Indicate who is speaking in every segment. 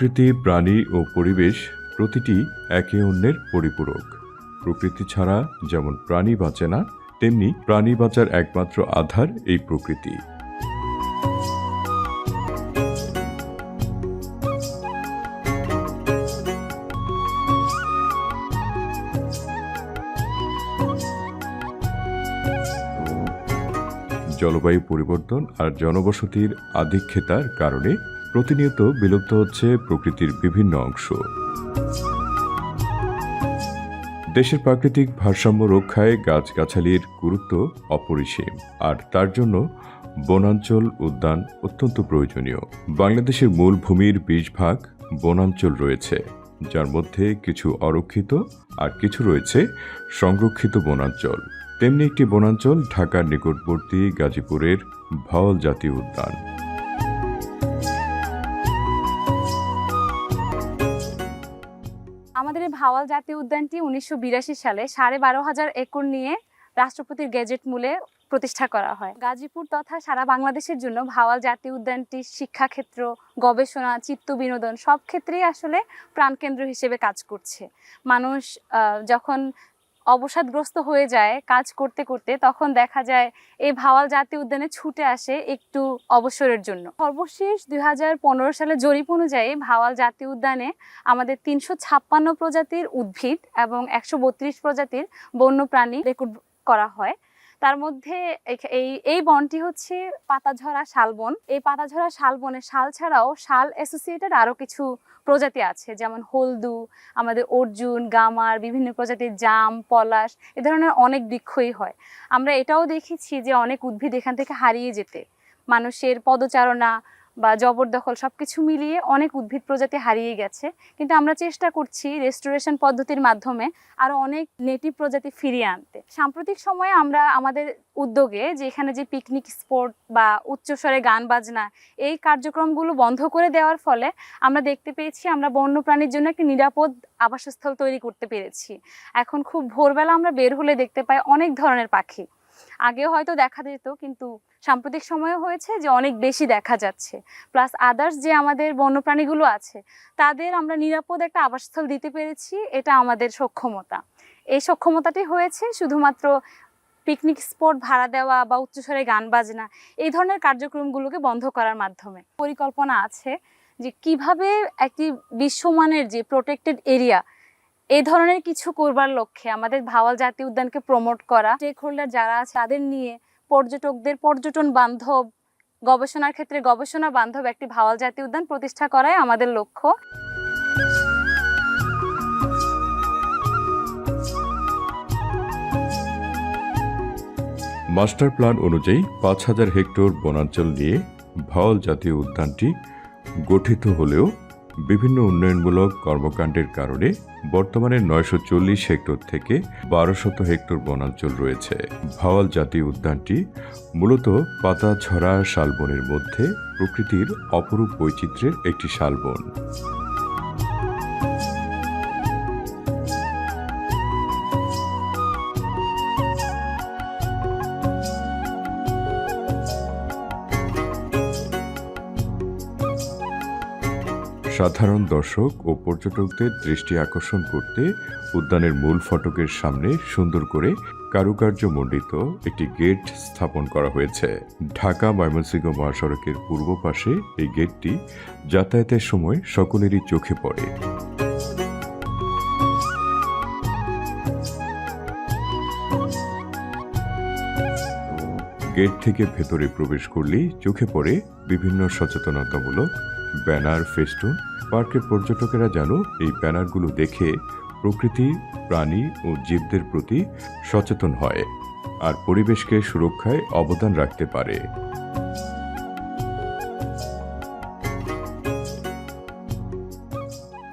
Speaker 1: প্রকৃতি, প্রাণী ও পরিবেশ প্রতিটি একে অন্যের পরিপূরক। প্রকৃতি ছাড়া যেমন প্রাণী বাঁচে না, তেমনি প্রাণী বাঁচার একমাত্র আধার এই প্রকৃতি। জলবায়ু পরিবর্তন আর জনবসতির আধিক্যতার কারণে প্রতিনিয়ত বিলুপ্ত হচ্ছে প্রকৃতির বিভিন্ন অংশ। দেশের প্রাকৃতিক ভারসাম্য রক্ষায় গাছগাছালির গুরুত্ব অপরিসীম, আর তার জন্য বনাঞ্চল উদ্যান অত্যন্ত প্রয়োজনীয়। বাংলাদেশের মূল ভূমির বিশ ভাগ বনাঞ্চল রয়েছে, যার মধ্যে কিছু অরক্ষিত আর কিছু রয়েছে সংরক্ষিত বনাঞ্চল। তেমনি একটি বনাঞ্চল ঢাকার নিকটবর্তী গাজীপুরের ভাওয়াল জাতীয় উদ্যান।
Speaker 2: আমাদের এই ভাওয়াল জাতীয় উদ্যানটি উনিশশো বিরাশি সালে সাড়ে বারো হাজার একর নিয়ে রাষ্ট্রপতির গেজেট মূলে প্রতিষ্ঠা করা হয়। গাজীপুর তথা সারা বাংলাদেশের জন্য ভাওয়াল জাতীয় উদ্যানটি শিক্ষাক্ষেত্র, গবেষণা, চিত্ত বিনোদন সব ক্ষেত্রেই আসলে প্রাণকেন্দ্র হিসেবে কাজ করছে। মানুষ যখন অবসাদগ্রস্ত হয়ে যায় কাজ করতে করতে, তখন দেখা যায় এই ভাওয়াল জাতীয় উদ্যানে ছুটে আসে একটু অবসরের জন্য। সর্বশেষ দু হাজার পনেরো সালে জরিপ অনুযায়ী ভাওয়াল জাতীয় উদ্যানে আমাদের তিনশো ছাপ্পান্ন প্রজাতির উদ্ভিদ এবং একশো বত্রিশ প্রজাতির বন্য প্রাণী রেকর্ড করা হয়। তার মধ্যে এই এই বনটি হচ্ছে পাতাঝরা শালবন। এই পাতাঝরা শালবনে শাল ছাড়াও শাল অ্যাসোসিয়েটেড আরও কিছু প্রজাতি আছে, যেমন হলদু, আমাদের অর্জুন, গামার, বিভিন্ন প্রজাতির জাম, পলাশ, এ ধরনের অনেক বৃক্ষই হয়। আমরা এটাও দেখেছি যে অনেক উদ্ভিদ এখান থেকে হারিয়ে যেতে। মানুষের পদচারণা বা জবরদখল সব কিছু মিলিয়ে অনেক উদ্ভিদ প্রজাতি হারিয়ে গেছে। কিন্তু আমরা চেষ্টা করছি রেস্টোরেশন পদ্ধতির মাধ্যমে আরও অনেক নেটিভ প্রজাতি ফিরিয়ে আনতে। সাম্প্রতিক সময়ে আমরা আমাদের উদ্যোগে যে এখানে যে পিকনিক স্পট বা উচ্চস্বরে গান বাজনা এই কার্যক্রমগুলো বন্ধ করে দেওয়ার ফলে আমরা দেখতে পেয়েছি আমরা বন্যপ্রাণীর জন্য একটি নিরাপদ আবাসস্থল তৈরি করতে পেরেছি। এখন খুব ভোরবেলা আমরা বের হলে দেখতে পাই অনেক ধরনের পাখি। আগেও হয়তো দেখা যেত, কিন্তু সাম্প্রতিক সময়ে হয়েছে যে অনেক বেশি দেখা যাচ্ছে। প্লাস আদার্স যে আমাদের বন্যপ্রাণীগুলো আছে, তাদের আমরা নিরাপদ একটা আবাসস্থল দিতে পেরেছি, এটা আমাদের সক্ষমতা। এই সক্ষমতাটি হয়েছে শুধুমাত্র পিকনিক স্পট ভাড়া দেওয়া বা উচ্চস্বরে গান বাজনা, এই ধরনের কার্যক্রমগুলোকে বন্ধ করার মাধ্যমে। পরিকল্পনা আছে যে কীভাবে একটি বিশ্বমানের যে প্রোটেক্টেড এরিয়া এই ধরনের কিছু করবার লক্ষ্যে আমাদের ভাওয়াল জাতীয় উদ্যানকে প্রমোট করা স্টেক হোল্ডার যারা আছে তাদের নিয়ে পর্যটকদের পর্যটন বান্ধব, গবেষণার ক্ষেত্রে গবেষণা বান্ধব একটি ভাওয়াল জাতীয় উদ্যান প্রতিষ্ঠা করাই আমাদের লক্ষ্য।
Speaker 1: মাস্টার প্ল্যান অনুযায়ী পাঁচ হাজার হেক্টর বনাঞ্চল নিয়ে ভাওয়াল জাতীয় উদ্যানটি গঠিত হলেও বিভিন্ন উন্নয়নমূলক কর্মকাণ্ডের কারণে বর্তমানে নয়শো চল্লিশ হেক্টর থেকে বারো শত হেক্টর বনাঞ্চল রয়েছে। ভাওয়াল জাতীয় উদ্যানটি মূলত পাতা, ছড়া, শালবনের মধ্যে প্রকৃতির অপরূপ বৈচিত্র্যের একটি শালবন। সাধারণ দর্শক ও পর্যটকদের দৃষ্টি আকর্ষণ করতে উদ্যানের মূল ফটকের সামনে সুন্দর করে কারুকার্য মণ্ডিত একটি গেট স্থাপন করা হয়েছে। ঢাকা ময়মনসিংহ মহাসড়কের পূর্ব পাশে এই গেটটি যাতায়াতের সময় সকলেরই চোখে পড়ে। গেট থেকে ভেতরে প্রবেশ করলেই চোখে পড়ে বিভিন্ন সচেতনতামূলক ব্যানার ফেস্টুন পার্কের পর্যটকেরা যেন এই ব্যানারগুলো দেখে প্রকৃতি, প্রাণী ও জীবদের প্রতি সচেতন হয় আর পরিবেশকে সুরক্ষায় অবদান রাখতে পারে।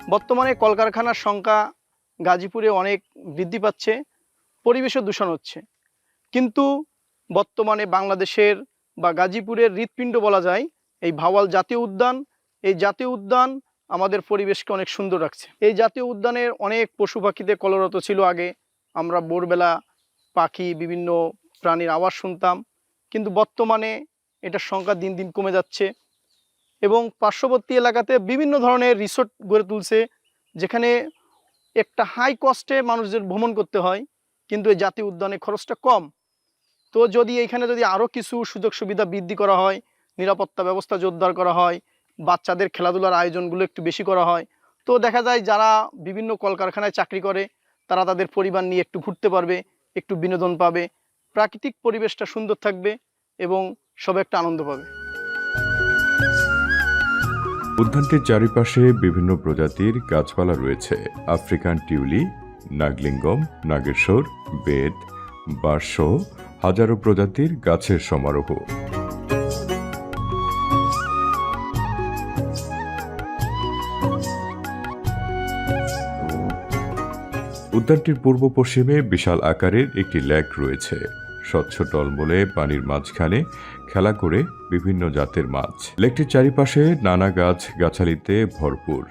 Speaker 3: বর্তমানে কলকারখানার সংখ্যা গাজীপুরে অনেক বৃদ্ধি পাচ্ছে, পরিবেশও দূষণ হচ্ছে। কিন্তু বর্তমানে বাংলাদেশের বা গাজীপুরের হৃৎপিণ্ড বলা যায়, এই ভাওয়াল জাতীয় উদ্যান এই জাতীয় উদ্যান আমাদের পরিবেশকে অনেক সুন্দর রাখছে। এই জাতীয় উদ্যানের অনেক পশু পাখিতে কলরত ছিল আগে। আমরা ভোরবেলা পাখি, বিভিন্ন প্রাণীর আওয়াজ শুনতাম। কিন্তু বর্তমানে এটার সংখ্যা দিন দিন কমে যাচ্ছে এবং পার্শ্ববর্তী এলাকাতে বিভিন্ন ধরনের রিসোর্ট গড়ে তুলছে, যেখানে একটা হাই কস্টে মানুষদের ভ্রমণ করতে হয়, কিন্তু এই জাতীয় উদ্যানে খরচটা কম। তো যদি এইখানে যদি আরও কিছু সুযোগ সুবিধা বৃদ্ধি করা হয়, নিরাপত্তা ব্যবস্থা জোরদার করা হয় বাচ্চাদের খেলাধুলার আয়োজনগুলো একটু বেশি করা হয়। তো দেখা যায় যারা বিভিন্ন কলকারখানায় চাকরি করে, তারা তাদের পরিবার নিয়ে একটু ঘুরতে পারবে, একটু বিনোদন পাবে, প্রাকৃতিক পরিবেশটা সুন্দর থাকবে এবং সবাই একটা আনন্দ পাবে।
Speaker 1: উদ্যানটির চারিপাশে বিভিন্ন প্রজাতির গাছপালা রয়েছে। আফ্রিকান টিউলি, নাগলিঙ্গম, নাগেশ্বর বেদ বার্ষ হাজারো প্রজাতির গাছের সমারোহ। উদ্যানটির পূর্ব পশ্চিমে বিশাল আকারের একটি লেক রয়েছে। স্বচ্ছ টলমলে পানির মাঝখানে খেলা করে বিভিন্ন জাতের মাছ। লেকটির চারিপাশে নানা গাছ গাছালিতে ভরপুর।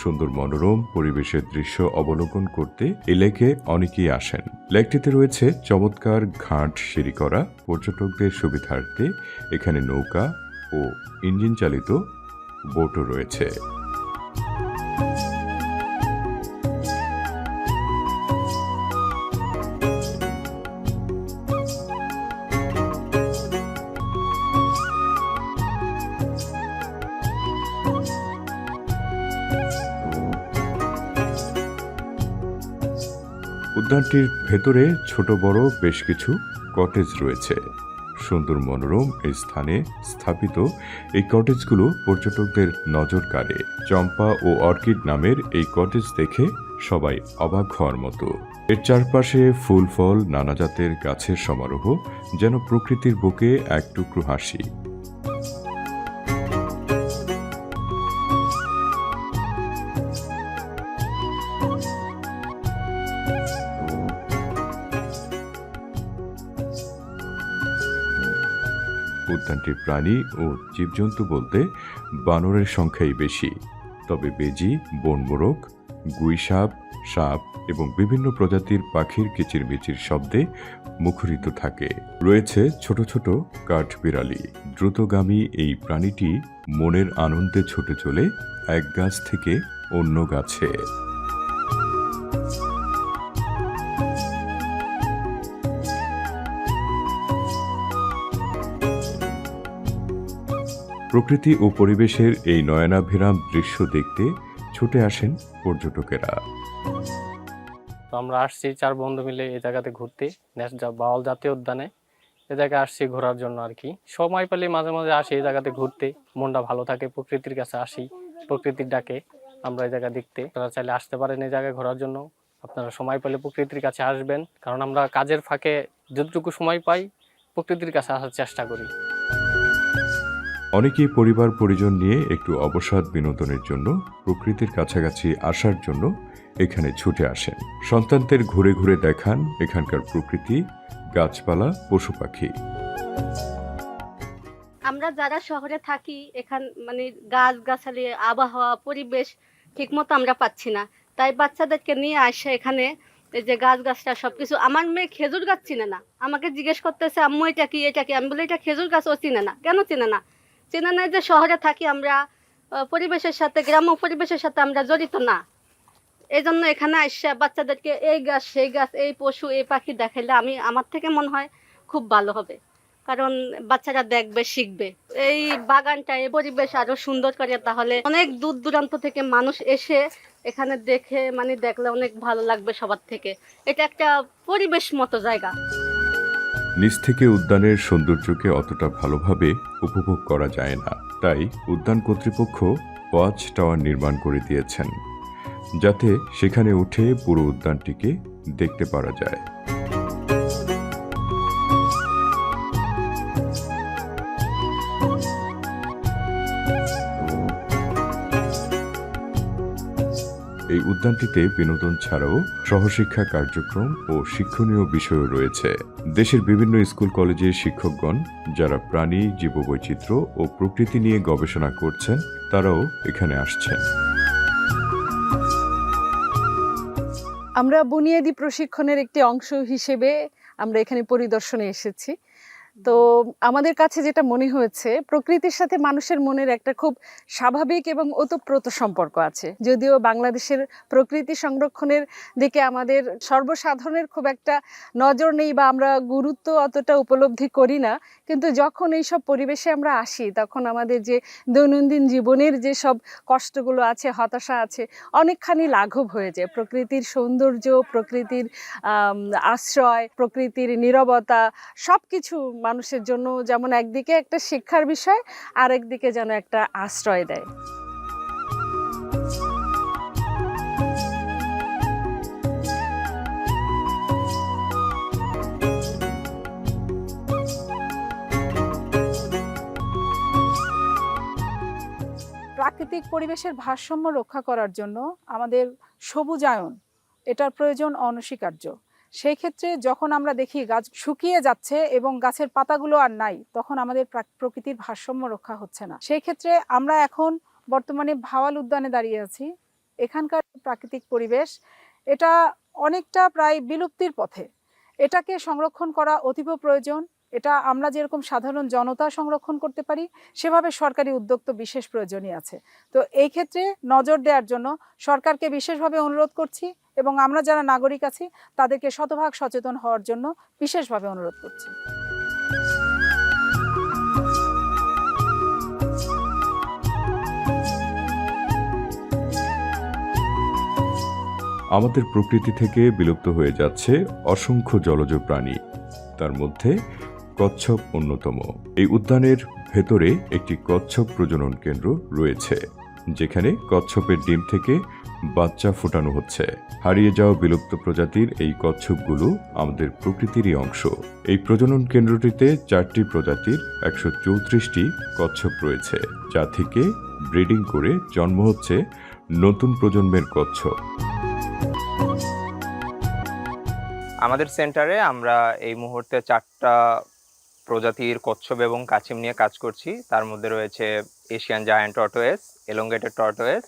Speaker 1: সুন্দর মনোরম পরিবেশের দৃশ্য অবলোকন করতে এই লেকে অনেকেই আসেন। লেকটিতে রয়েছে চমৎকার ঘাট সিঁড়ি করা। পর্যটকদের সুবিধার্থে এখানে নৌকা ও ইঞ্জিন চালিত বোটও রয়েছে। উদ্যানটির ভেতরে ছোট বড় বেশ কিছু কটেজ রয়েছে। সুন্দর মনোরম এই স্থানে স্থাপিত এই কটেজগুলো পর্যটকদের নজর কাড়ে। চম্পা ও অর্কিড নামের এই কটেজ দেখে সবাই অবাক হওয়ার মতো। এর চারপাশে ফুল, ফল, নানা জাতের গাছের সমারোহ, যেন প্রকৃতির বুকে এক টুকরো হাসি। উদ্যানটির প্রাণী ও জীবজন্তু বলতে বানরের সংখ্যাই বেশি। তবে বেজি, বনমোরগ, গুইসাপ, সাপ এবং বিভিন্ন প্রজাতির পাখির কিচিরমিচির শব্দে মুখরিত থাকে। রয়েছে ছোট ছোট কাঠবিড়ালি। দ্রুতগামী এই প্রাণীটি মনের আনন্দে ছুটে চলে এক গাছ থেকে অন্য গাছে। প্রকৃতি ও পরিবেশের এই নয়নাভিরাম দৃশ্য দেখতে ছুটে আসেন পর্যটকেরা।
Speaker 4: তো আমরা আসছি চার বন্ধু মিলে এই জায়গাতে ঘুরতে বাওয়াল জাতীয় উদ্যানে। এ জায়গায় আসছি ঘোরার জন্য আর কি। সময় পেলে মাঝে মাঝে আসি এই জায়গাতে ঘুরতে, মনটা ভালো থাকে, প্রকৃতির কাছে আসি, প্রকৃতির ডাকে আমরা এই জায়গা দেখতে। আপনারা চাইলে আসতে পারেন এই জায়গায় ঘোরার জন্য। আপনারা সময় পেলে প্রকৃতির কাছে আসবেন, কারণ আমরা কাজের ফাঁকে যতটুকু সময় পাই, প্রকৃতির কাছে আসার চেষ্টা করি।
Speaker 1: অনেকেই পরিবার পরিজন নিয়ে একটু অবসাদ বিনোদনের জন্য, প্রকৃতির কাছাকাছি আসার জন্য এখানে ছুটে আসেন। সন্তানদের ঘুরে ঘুরে দেখান এখানকার প্রকৃতি, গাছপালা, পশু পাখি।
Speaker 5: আমরা যারা শহরে থাকি, এখান মানে গাছ গাছালি আবহাওয়া, পরিবেশ ঠিকমতো আমরা পাচ্ছি না। তাই বাচ্চাদেরকে নিয়ে আসে এখানে, এই যে গাছ গাছটা সবকিছু। আমার মেয়ে খেজুর গাছ চিনে না। আমাকে জিজ্ঞেস করতেছে, আম্মু, এটা কি? এটা কি? আমি বলি, এটা খেজুর গাছ ও চিনে না। কেন চিনে না? চিনে যে শহরে থাকি আমরা পরিবেশের সাথে, গ্রাম্য পরিবেশের সাথে আমরা জড়িত না। এই জন্য এখানে আসছে বাচ্চাদেরকে এই গাছ, সেই গাছ, এই পশু, এই পাখি দেখাইলে আমি, আমার থেকে মনে হয় খুব ভালো হবে। কারণ বাচ্চারা দেখবে, শিখবে। এই বাগানটা, এই পরিবেশ আরও সুন্দর করে, তাহলে অনেক দূর দূরান্ত থেকে মানুষ এসে এখানে দেখে মানে দেখলে অনেক ভালো লাগবে সবার থেকে। এটা একটা পরিবেশ মতো জায়গা।
Speaker 1: নিচ থেকে উদ্যানের সৌন্দর্যকে অতটা ভালোভাবে উপভোগ করা যায় না। তাই উদ্যান কর্তৃপক্ষ ওয়াচ টাওয়ার নির্মাণ করে দিয়েছেন, যাতে সেখানে উঠে পুরো উদ্যানটিকে দেখতে পারা যায়। উদ্যানটিতে বিনোদন ছাড়াও সহশিক্ষা কার্যক্রম ও শিক্ষণীয় বিষয়ও রয়েছে। দেশের বিভিন্ন স্কুল, কলেজের শিক্ষকগণ যারা প্রাণী, জীববৈচিত্র্য ও প্রকৃতি নিয়ে গবেষণা করছেন, তারাও এখানে আসছেন।
Speaker 6: আমরা বুনিয়াদি প্রশিক্ষণের একটি অংশ হিসেবে আমরা এখানে পরিদর্শনে এসেছি। তো আমাদের কাছে যেটা মনে হয়েছে প্রকৃতির সাথে মানুষের মনের একটা খুব স্বাভাবিক এবং ওতপ্রোত সম্পর্ক আছে। যদিও বাংলাদেশের প্রকৃতি সংরক্ষণের দিকে আমাদের সর্বসাধারণের খুব একটা নজর নেই বা আমরা গুরুত্ব অতটা উপলব্ধি করি না কিন্তু যখন এইসব পরিবেশে আমরা আসি তখন আমাদের যে দৈনন্দিন জীবনের যে সব কষ্টগুলো আছে হতাশা আছে অনেকখানি লাঘব হয়ে যায়। প্রকৃতির সৌন্দর্য প্রকৃতির আশ্রয় প্রকৃতির নীরবতা সব কিছু মানুষের জন্য যেমন একদিকে একটা শিক্ষার বিষয় আর একদিকে যেন একটা আশ্রয় দেয়।
Speaker 7: প্রাকৃতিক পরিবেশের ভারসাম্য রক্ষা করার জন্য আমাদের সবুজায়ন, এটার প্রয়োজন অনস্বীকার্য। সেই ক্ষেত্রে যখন আমরা দেখি গাছ শুকিয়ে যাচ্ছে এবং গাছের পাতাগুলো আর নাই, তখন আমাদের প্রাক- প্রকৃতির ভারসাম্য রক্ষা হচ্ছে না। সেই ক্ষেত্রে আমরা এখন বর্তমানে ভাওয়াল উদ্যানে দাঁড়িয়ে আছি। এখানকার প্রাকৃতিক পরিবেশ, এটা অনেকটা প্রায় বিলুপ্তির পথে। এটাকে সংরক্ষণ করা অতীব প্রয়োজন। এটা আমরা যেরকম সাধারণ জনতা সংরক্ষণ করতে পারি, সেভাবে সরকারি উদ্যোগ তো বিশেষ প্রয়োজনই আছে। তো এই ক্ষেত্রে নজর দেওয়ার জন্য সরকারকে বিশেষভাবে অনুরোধ করছি এবং আমরা যারা নাগরিক আছি, তাদেরকে শতভাগ সচেতন হওয়ার জন্য বিশেষভাবে অনুরোধ করছি।
Speaker 1: আমাদের প্রকৃতি থেকে বিলুপ্ত হয়ে যাচ্ছে অসংখ্য জলজ প্রাণী। তার মধ্যে কচ্ছপ অন্যতম। এই উদ্যানের ভেতরে একটি কচ্ছপ প্রজনন কেন্দ্র রয়েছে, যেখানে কচ্ছপের ডিম থেকে বাচ্চা ফোটানো হচ্ছে। হারিয়ে যাওয়া বিলুপ্ত প্রজাতির এই কচ্ছপগুলো আমাদের প্রকৃতিরই অংশ। এই প্রজনন কেন্দ্রটিতে চারটি প্রজাতির একশো চৌত্রিশটি কচ্ছপ রয়েছে, যা থেকে ব্রিডিং করে জন্ম হচ্ছে নতুন প্রজন্মের কচ্ছপ
Speaker 8: আমাদের সেন্টারে আমরা এই মুহূর্তে চারটা প্রজাতির কচ্ছপ এবং কাছিম নিয়ে কাজ করছি। তার মধ্যে রয়েছে Asian giant tortoise elongated tortoise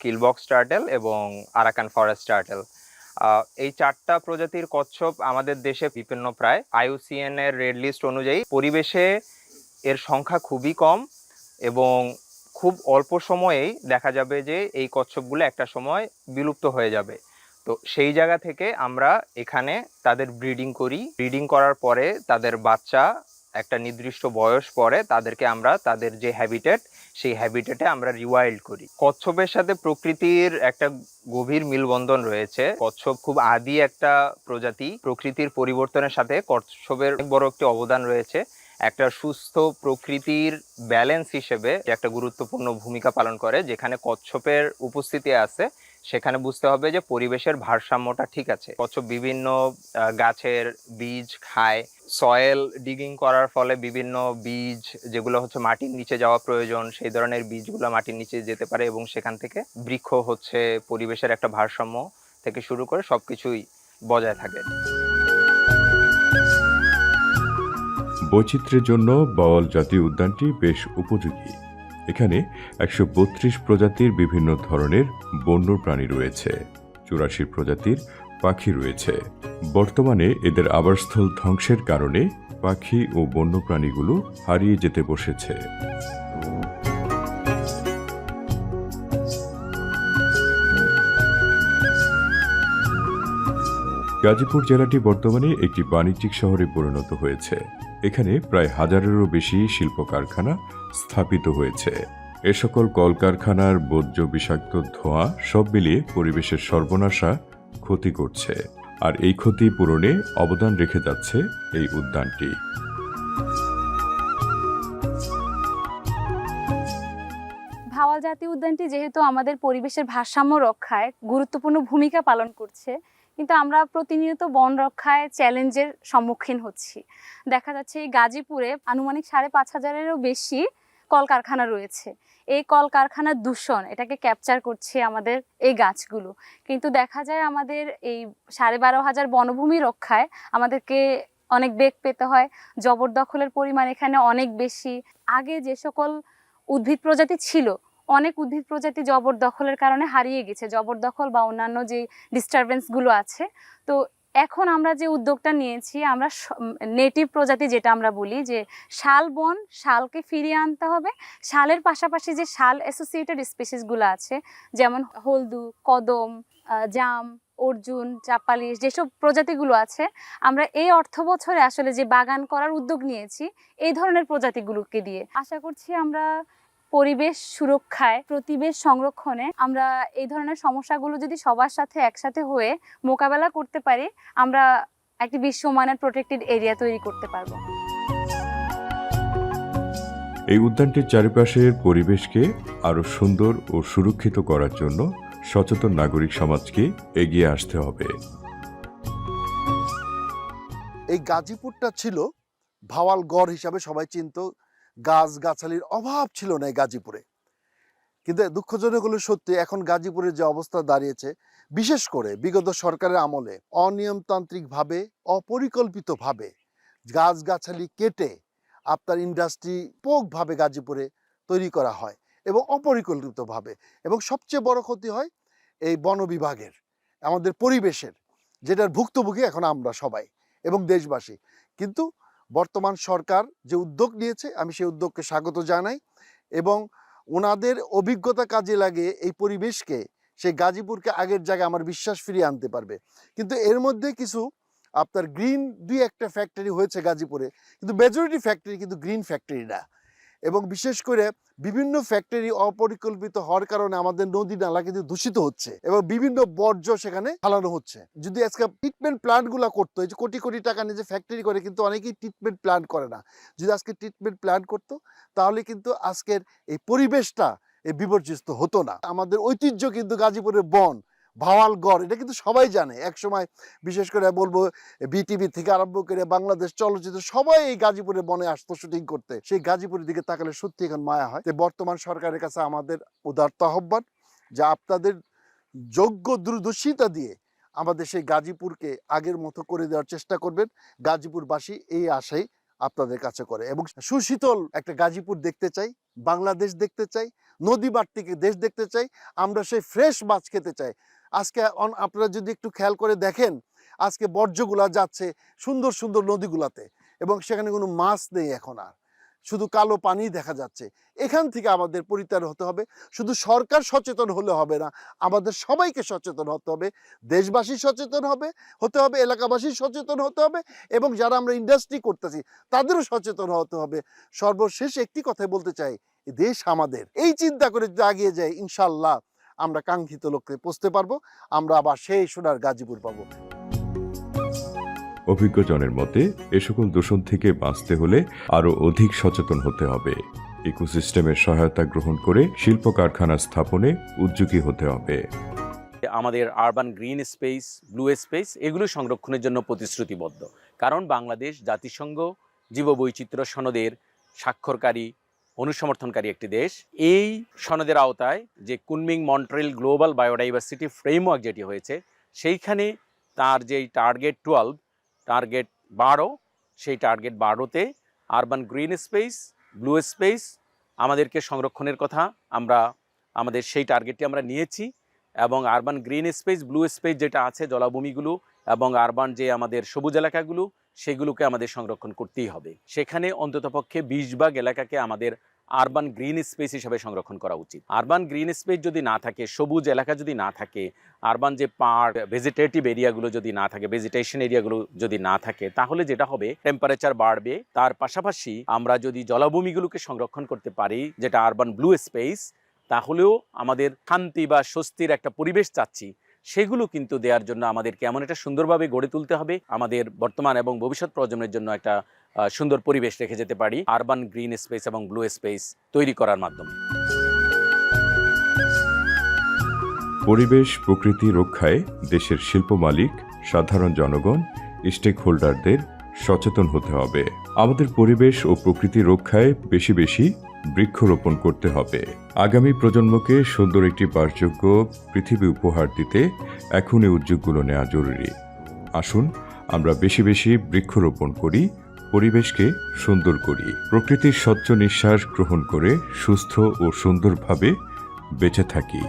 Speaker 8: keel box turtle এবং আরাকান ফরেস্ট টার্টেল এই চারটা প্রজাতির কচ্ছপ আমাদের দেশে বিভিন্ন প্রায়। আইউসিএন এর রেড লিস্ট অনুযায়ী পরিবেশে এর সংখ্যা খুবই কম এবং খুব অল্প সময়েই দেখা যাবে যে এই কচ্ছপগুলো একটা সময় বিলুপ্ত হয়ে যাবে। তো সেই জায়গা থেকে আমরা এখানে তাদের ব্রিডিং করি। ব্রিডিং করার পরে তাদের বাচ্চা একটা নির্দিষ্ট বয়স পরে তাদেরকে আমরা, তাদের যে হ্যাবিটেট সেই হ্যাবিটেটে আমরা রিওয়াইল্ড করি। কচ্ছপের সাথে প্রকৃতির একটা গভীর মিলবন্ধন রয়েছে। কচ্ছপ খুব আদি একটা প্রজাতি। প্রকৃতির পরিবর্তনের সাথে কচ্ছপের বড় একটি অবদান রয়েছে। একটা সুস্থ প্রকৃতির ব্যালেন্স হিসেবে একটা গুরুত্বপূর্ণ ভূমিকা পালন করে, যেখানে কচ্ছপের উপস্থিতি আছে। সেখানে বুঝতে হবে যে পরিবেশের ভারসাম্যটা ঠিক আছে। কচ্ছপ বিভিন্ন গাছের বীজ খায়। সয়েল ডিগিং করার ফলে বিভিন্ন বীজ যেগুলো হচ্ছে মাটির নিচে যাওয়া প্রয়োজন, সেই ধরনের বীজগুলো মাটির নিচে যেতে পারে এবং সেখান থেকে বৃক্ষ হচ্ছে পরিবেশের একটা ভারসাম্য থেকে শুরু করে সবকিছুই বজায় থাকে।
Speaker 1: বৈচিত্র্যের জন্য বাওয়াল জাতীয় উদ্যানটি বেশ উপযোগী। এখানে একশো বত্রিশ প্রজাতির বিভিন্ন ধরনের বন্য প্রাণী রয়েছে। চুরাশি প্রজাতির পাখি রয়েছে। বর্তমানে এদের আবাসস্থল ধ্বংসের কারণে পাখি ও বন্যপ্রাণীগুলো হারিয়ে যেতে বসেছে। গাজীপুর জেলাটি বর্তমানে একটি বাণিজ্যিক শহরে পরিণত হয়েছে। এখানে প্রায় হাজারেরও বেশি শিল্প কারখানা স্থাপিত হয়েছে। এ সকল কলকারখানার বর্জ্য বিষাক্ত ধোঁয়া সব মিলিয়ে পরিবেশের সর্বনাশা ক্ষতি করছে। আর এই ক্ষতি পূরণে অবদান রেখে যাচ্ছে এই উদ্যানটি।
Speaker 2: ভাওয়াল জাতীয় উদ্যানটি যেহেতু আমাদের পরিবেশের ভারসাম্য রক্ষায় গুরুত্বপূর্ণ ভূমিকা পালন করছে, কিন্তু আমরা প্রতিনিয়ত বন রক্ষায় চ্যালেঞ্জের সম্মুখীন হচ্ছি। দেখা যাচ্ছে এই গাজীপুরে আনুমানিক সাড়ে পাঁচ হাজারেরও বেশি কলকারখানা রয়েছে। এই কলকারখানার দূষণ, এটাকে ক্যাপচার করছে আমাদের এই গাছগুলো। কিন্তু দেখা যায় আমাদের এই সাড়ে বারো হাজার বনভূমি রক্ষায় আমাদেরকে অনেক বেগ পেতে হয়, জবরদখলের পরিমাণ এখানে অনেক বেশি। আগে যে সকল উদ্ভিদ প্রজাতি ছিল, অনেক উদ্ভিদ প্রজাতি জবরদখলের কারণে হারিয়ে গেছে। জবরদখল বা অন্যান্য যে ডিস্টারবেন্সগুলো আছে, তো এখন আমরা যে উদ্যোগটা নিয়েছি, আমরা নেটিভ প্রজাতি যেটা আমরা বলি, যে শাল বন, শালকে ফিরিয়ে আনতে হবে। শালের পাশাপাশি যে শাল অ্যাসোসিয়েটেড স্পিসিসগুলো আছে, যেমন হলদু, কদম জাম, অর্জুন, চাপালিশ, যেসব প্রজাতিগুলো আছে, আমরা এই অর্থ বছরে আসলে যে বাগান করার উদ্যোগ নিয়েছি, এই ধরনের প্রজাতিগুলোকে দিয়ে। আশা করছি আমরা পরিবেশ সুরক্ষায় প্রতিবেশ সংরক্ষণে আমরা এই ধরনের সমস্যাগুলো যদি সবার সাথে একসাথে হয়ে মোকাবেলা করতে পারি আমরা একটি বিশ্বমানের প্রোটেক্টেড এরিয়া তৈরি করতে পারব।
Speaker 1: এই উদ্যানটির চারিপাশের পরিবেশকে আরও সুন্দর ও সুরক্ষিত করার জন্য সচেতন নাগরিক সমাজকে এগিয়ে আসতে হবে।
Speaker 9: এই গাজীপুরটা ছিল ভাওয়াল গড় হিসাবে সবাই চিনত। গাছ গাছালির অভাব ছিল না গাজীপুরে। কিন্তু দুঃখজনক হলো সত্যি, এখন গাজীপুরের যে অবস্থা দাঁড়িয়েছে, বিশেষ করে বিগত সরকারের আমলে অনিয়মতান্ত্রিকভাবে, অপরিকল্পিতভাবে গাছগাছালি কেটে আপনার ইন্ডাস্ট্রি পোকভাবে গাজীপুরে তৈরি করা হয় এবং অপরিকল্পিতভাবে। এবং সবচেয়ে বড় ক্ষতি হয় এই বন বিভাগের আমাদের পরিবেশের, যেটার ভুক্তভোগী এখন আমরা সবাই এবং দেশবাসী। কিন্তু বর্তমান সরকার যে উদ্যোগ নিয়েছে, আমি সেই উদ্যোগকে স্বাগত জানাই এবং ওনাদের অভিজ্ঞতা কাজে লাগে এই পরিবেশকে, সেই গাজীপুরকে আগের জায়গায় আমার বিশ্বাস ফিরিয়ে আনতে পারবে। কিন্তু এর মধ্যে কিছু, আপনার গ্রিন দুই একটা ফ্যাক্টরি হয়েছে গাজীপুরে, কিন্তু মেজরিটি ফ্যাক্টরি কিন্তু গ্রিন ফ্যাক্টরি না। এবং বিশেষ করে বিভিন্ন ফ্যাক্টরি অপরিকল্পিত হওয়ার কারণে আমাদের নদী নালা কিন্তু দূষিত হচ্ছে এবং বিভিন্ন বর্জ্য সেখানে ফালানো হচ্ছে। যদি আজকে ট্রিটমেন্ট প্ল্যান্টগুলো করতো, এই যে কোটি কোটি টাকা নিয়ে যে ফ্যাক্টরি করে, কিন্তু অনেকেই ট্রিটমেন্ট প্ল্যান্ট করে না। যদি আজকে ট্রিটমেন্ট প্ল্যান্ট করতো, তাহলে কিন্তু আজকের এই পরিবেশটা এই বিপর্যস্ত হতো না। আমাদের ঐতিহ্য কিন্তু গাজীপুরের বন। ভাওয়াল গড়, এটা কিন্তু সবাই জানে। এক সময় বিশেষ করে বলব বিটিভি থেকে আরম্ভ করে বাংলাদেশ চলচ্চিত্র, সবাই এই গাজীপুরের বনে আসতো শুটিং করতে। সেই গাজীপুরের দিকে তাকালে সত্যি এখন মায়া হয়। বর্তমান সরকারের কাছে আমাদের উদার্ত আহ্বান যে আপনাদের যোগ্য দূরদর্শিতা দিয়ে আমাদের সেই গাজীপুরকে আগের মতো করে দেওয়ার চেষ্টা করবেন। গাজীপুরবাসী এই আশাই আপনাদের কাছে করে। এবং সুশীতল একটা গাজীপুর দেখতে চাই, বাংলাদেশ দেখতে চাই নদী বাট্টিকে দেশ দেখতে চাই, আমরা সেই ফ্রেশ মাছ খেতে চাই। আজকে আপনারা যদি একটু খেয়াল করে দেখেন, আজকে বর্জ্যগুলা যাচ্ছে সুন্দর সুন্দর নদীগুলাতে এবং সেখানে কোনো মাছ নেই এখন আর। শুধু কালো পানি দেখা যাচ্ছে। এখান থেকে আমাদের পরিত্রাণ হতে হবে। শুধু সরকার সচেতন হলে হবে না, আমাদের সবাইকে সচেতন হতে হবে। দেশবাসী সচেতন হবে, হতে হবে, এলাকাবাসী সচেতন হতে হবে এবং যারা আমরা ইন্ডাস্ট্রি করতেছি, তাদেরও সচেতন হতে হবে। সর্বশেষ একটি কথাই বলতে চাই দেশ আমাদের। এই চিন্তা করে যদি আগিয়ে যায় ইনশাল্লাহ। আমরা কাঙ্ক্ষিত লক্ষ্যে পৌঁছতে পারব আমরা আবার সেই সোনার গাজীপুর পাবো।
Speaker 1: অভিজ্ঞজনের মতে এ সকল দূষণ থেকে বাঁচতে হলে আরও অধিক সচেতন হতে হবে। ইকোসিস্টেমের সহায়তা গ্রহণ করে শিল্প কারখানা স্থাপনে উদ্যোগী হতে হবে।
Speaker 10: আমাদের urban green space blue space এগুলো সংরক্ষণের জন্য প্রতিশ্রুতিবদ্ধ। কারণ বাংলাদেশ জাতিসংঘ জীববৈচিত্র্য সনদের স্বাক্ষরকারী অনুসমর্থনকারী একটি দেশ। এই সনদের আওতায় যে Kunming Montreal global biodiversity framework যেটি হয়েছে, সেইখানে তার যেই টার্গেট টুয়েলভ, টার্গেট বারো, সেই টার্গেট বারোতে urban green space, blue space আমাদেরকে সংরক্ষণের কথা আমরা, আমাদের সেই টার্গেটটি আমরা নিয়েছি এবং urban green space, blue space যেটা আছে জলাভূমিগুলো এবং আরবান যে আমাদের সবুজ এলাকাগুলো সেগুলোকে আমাদের সংরক্ষণ করতেই হবে। সেখানে অন্ততপক্ষে বিশ ভাগ এলাকাকে আমাদের আরবান গ্রিন স্পেস হিসাবে সংরক্ষণ করা উচিত। আরবান গ্রিন স্পেস যদি না থাকে, সবুজ এলাকা যদি না থাকে আরবান যে পার্ক ভেজিটেটিভ এরিয়াগুলো যদি না থাকে ভেজিটেশন এরিয়াগুলো যদি না থাকে, তাহলে যেটা হবে টেম্পারেচার বাড়বে। তার পাশাপাশি আমরা যদি জলাভূমিগুলোকে সংরক্ষণ করতে পারি, যেটা আরবান ব্লু স্পেস তাহলেও আমাদের শান্তি বা স্বস্তির একটা পরিবেশ চাচ্ছি। সেগুলো কিন্তু দেওয়ার জন্য আমাদেরকে এমন একটা সুন্দরভাবে গড়ে তুলতে হবে। আমাদের বর্তমান এবং ভবিষ্যৎ প্রজন্মের জন্য একটা সুন্দর পরিবেশ রেখে যেতে পারি। আরবান গ্রিন স্পেস এবং ব্লু স্পেস তৈরি করার মাধ্যমে।
Speaker 1: পরিবেশ, প্রকৃতি রক্ষায় দেশের শিল্প মালিক, সাধারণ জনগণ স্টেক হোল্ডারদের সচেতন হতে হবে। আমাদের পরিবেশ ও প্রকৃতি রক্ষায় বেশি বেশি বৃক্ষরোপণ করতে হবে। আগামী প্রজন্মকে সুন্দর একটি বাসযোগ্য পৃথিবী উপহার দিতে এখনই উদ্যোগগুলো নেওয়া জরুরি। আসুন, আমরা বেশি বেশি বৃক্ষরোপণ করি, পরিবেশকে সুন্দর করি। প্রকৃতির স্বচ্ছ নিঃশ্বাস গ্রহণ করে সুস্থ ও সুন্দরভাবে বেঁচে থাকি।